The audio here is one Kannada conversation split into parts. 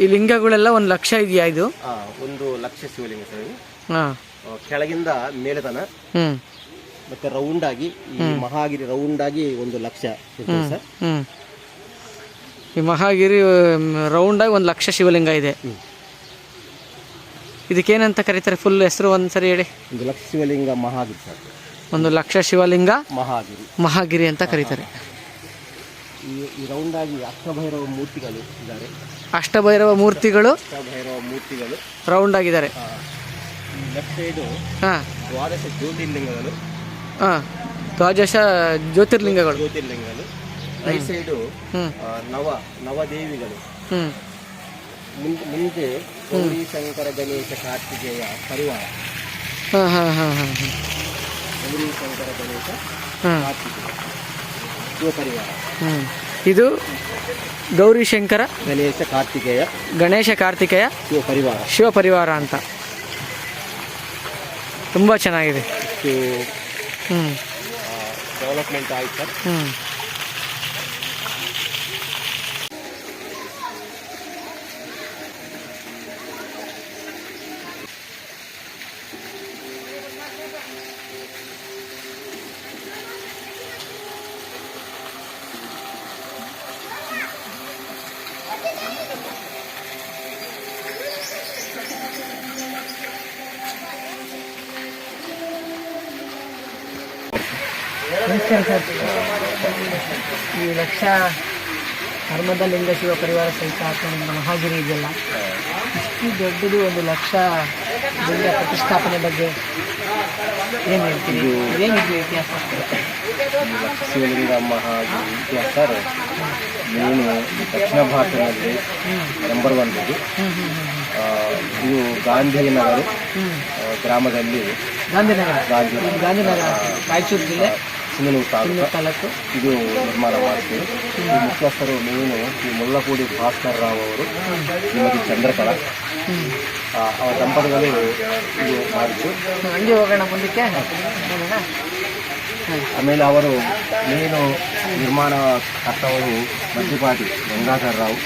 ಈ ಲಿಂಗಗಳೆಲ್ಲ ಒಂದು ಲಕ್ಷ ಇದೆಯಾ ಇದು? ಆ, ಒಂದು ಲಕ್ಷ ಶಿವಲಿಂಗ ಸರ್ ಹಾಂ. ಆ, ಕೆಳಗಿಂದ ಮೇಲೆ ತನ ಹ್ಞೂ ಮತ್ತೆ ರೌಂಡ್ ಆಗಿ ಈ ಮಹಾಗಿರಿ ರೌಂಡ್ ಆಗಿ ಒಂದು ಲಕ್ಷ ಇರ್ತದೆ ಸರ್. ಹ್ಞೂ ಈ ಮಹಾಗಿರಿ ಆಗಿ ಒಂದು ಲಕ್ಷ ಶಿವಲಿಂಗ ಇದೆ. ಹ್ಮ್. ಇದಕ್ಕೇನಂತ ಕರೀತಾರೆ? ಫುಲ್ ಹೆಸರು ಒಂದ್ಸರಿ ಹೇಳಿ. ಒಂದು ಲಕ್ಷ ಶಿವಲಿಂಗ ಮಹಾಗಿರಿ ಸರ್. ಒಂದು ಲಕ್ಷ ಶಿವಲಿಂಗ ಮಹಾಗಿರಿ. ಮಹಾಗಿರಿ ಅಂತ ಕರೀತಾರೆ. ಈ ಈ ರೌಂಡ್ ಆಗಿ ಅಷ್ಟಭೈರವ ಮೂರ್ತಿಗಳು ಇದ್ದಾರೆ. ಅಷ್ಟಭೈರವ ಮೂರ್ತಿಗಳು ಅಷ್ಟಭೈರವ ಮೂರ್ತಿಗಳು. ರೌಂಡ್ ಆಗಿದ್ದಾರೆ. ಲೆಫ್ಟ್ ಸೈಡು ಹಾಂ. ದ್ವಾದಶ ಜ್ಯೋತಿರ್ಲಿಂಗಗಳು. ಹಾಂ. ದ್ವಾದಶ ಜ್ಯೋತಿರ್ಲಿಂಗಗಳು. ಜ್ಯೋತಿರ್ಲಿಂಗಗಳು. ರೈಟ್ ಸೈಡು ನವ ನವದೇವಿಗಳು. ಹ್ಞೂ ಮುಂದೆ ಮುಂದೆ ಗೌರಿ ಶಂಕರ ಗಣೇಶ ಕಾರ್ತಿಕೇಯ ಪರಿವಾರ ಹಾಂ ಹಾಂ ಹಾಂ ಹಾಂ ಗೌರಿ ಶಂಕರ ಗಣೇಶ ಕಾರ್ತಿಕೇಯ. ಹ್ಞೂ ಇದು ಗೌರಿ ಶಂಕರ ಗಣೇಶ ಕಾರ್ತಿಕೇಯ ಗಣೇಶ ಕಾರ್ತಿಕೇಯ ಶಿವ ಪರಿವಾರ. ಶಿವ ಪರಿವಾರ ಅಂತ. ತುಂಬ ಚೆನ್ನಾಗಿದೆ. ಹ್ಞೂ ಡೆವಲಪ್ಮೆಂಟ್ ಆಯ್ತು ಸರ್. ಹ್ಞೂ ಈ ಲಕ್ಷ ಧರ್ಮದ ಲಿಂಗ ಶಿವ ಪರಿವಾರ ಸಹಿತ ನಿಮ್ಮ ಮಹಾಗಿರಿ ಇದೆಯಲ್ಲ? ಇಷ್ಟು ದೊಡ್ಡದು ಒಂದು ಲಕ್ಷ ಲಿಂಗ ಪ್ರತಿಷ್ಠಾಪನೆ ಬಗ್ಗೆ ಏನು ಹೇಳ್ತೀರಿ? ಏನಿದೆ ಇತಿಹಾಸ? ಶಿವಲಿಂಗ ಮಹಾಗಿರಿ ಇತಿಹಾಸ ಮೇನು ದಕ್ಷಿಣ ಭಾರತದಲ್ಲಿ ನಂಬರ್ ಒನ್ ಇದು. ಇದು ಗಾಂಧಿನಗರ ಗ್ರಾಮದಲ್ಲಿ ಗಾಂಧಿನಗರ. ಗಾಂಧಿ ಗಾಂಧಿನಗರ ರಾಯಚೂರು ಜಿಲ್ಲೆ. ಸಿಂಧನೂರು ತಾಲೂಕು ಇದು ನಿರ್ಮಾಣ ಮಾಡ್ತೀವಿ. ಈ ಮುಖ್ಯಸ್ಥರು ಮೇನು ಈ ಮುಳ್ಳಪೂಡಿ ಭಾಸ್ಕರ್ ರಾವ್ ಅವರು ಶ್ರೀಮತಿ ಚಂದ್ರಕಲಾ ಅವರ ದಂಪತಿಗಳು ಇದು ಮಾಡಿದ್ದು. ಹಂಗೆ ಹೋಗೋಣ ಮುಂದಕ್ಕೆ. ಆಮೇಲೆ ಅವರು ಮೇನು ನಿರ್ಮಾಣ ಕರ್ತವರು ಮಧ್ಯಪಾಟಿ ಗಂಗಾಧರ್ ರಾವ್.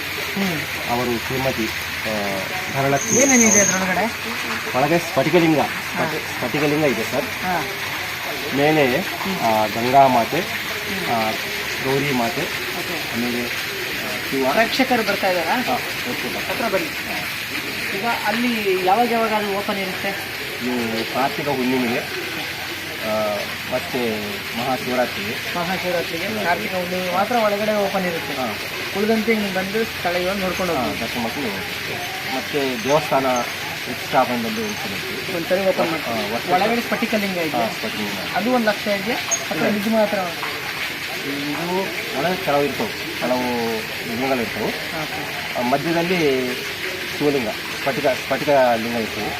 ಅವರು ಶ್ರೀಮತಿ ಧರಳಕ್ಕೆ ಒಳಗೆ ಸ್ಫಟಿಕಲಿಂಗ ಸ್ಫಟಿ- ಸ್ಫಟಿಕಲಿಂಗ ಇದೆ ಸರ್. ಮೇಲೆ ಗಂಗಾ ಮಾತೆ ಗೌರಿ ಮಾತೆ ಆಮೇಲೆ ಪ್ರೇಕ್ಷಕರು ಬರ್ತಾ ಇದ್ದಾರಾ. ಹತ್ರ ಬನ್ನಿ. ಈಗ ಅಲ್ಲಿ ಯಾವಾಗ ಯಾವಾಗ ಅದು ಓಪನ್ ಇರುತ್ತೆ? ಕಾರ್ತಿಕ ಹುಣ್ಣಿಮೆಗೆ ಮತ್ತೆ ಮಹಾಶಿವರಾತ್ರಿಗೆ. ಮಹಾಶಿವರಾತ್ರಿಗೆ ಕಾರ್ತಿಕ ಹುಣ್ಣಿಮೆ ಮಾತ್ರ ಒಳಗಡೆ ಓಪನ್ ಇರುತ್ತೆ. ಹಾಂ. ಉಳಿದಂತೆ ನೀವು ಬಂದು ಇವಾಗ ನೋಡ್ಕೊಂಡು ದರ್ಶನ ಮಾಡ್ಕೊಂಡು ಮತ್ತೆ ದೇವಸ್ಥಾನ ಪ್ರತಿಷ್ಠಾಪನೆಯಲ್ಲಿ ಉಳ್ಕೊಂಡಿರ್ತೀವಿ ಒಂದ್ಸರಿ ಓಪನ್ ಮಾಡಿ ಆ, ವರ್ಷ- ಒಳಗಡೆ ಸ್ಫಟಿಕಲಿಂಗ ಇದೆ. ಅದು ಒಂದು ಲಕ್ಷ ಇದೆಯಾ? ಅಥವಾ ನಿಜ ಮಾತ್ರ ಇದು ಒಳಗೆ ಕೆಲವು ಇರ್ತವೆ. ಕೆಲವು ಲಿಂಗಗಳಿರ್ತವೆ ಮಧ್ಯದಲ್ಲಿ ಶಿವಲಿಂಗ ಸ್ಫಟಿಕ ಸ್ಫಟಿಕ ಲಿಂಗ ಇರ್ತವೆ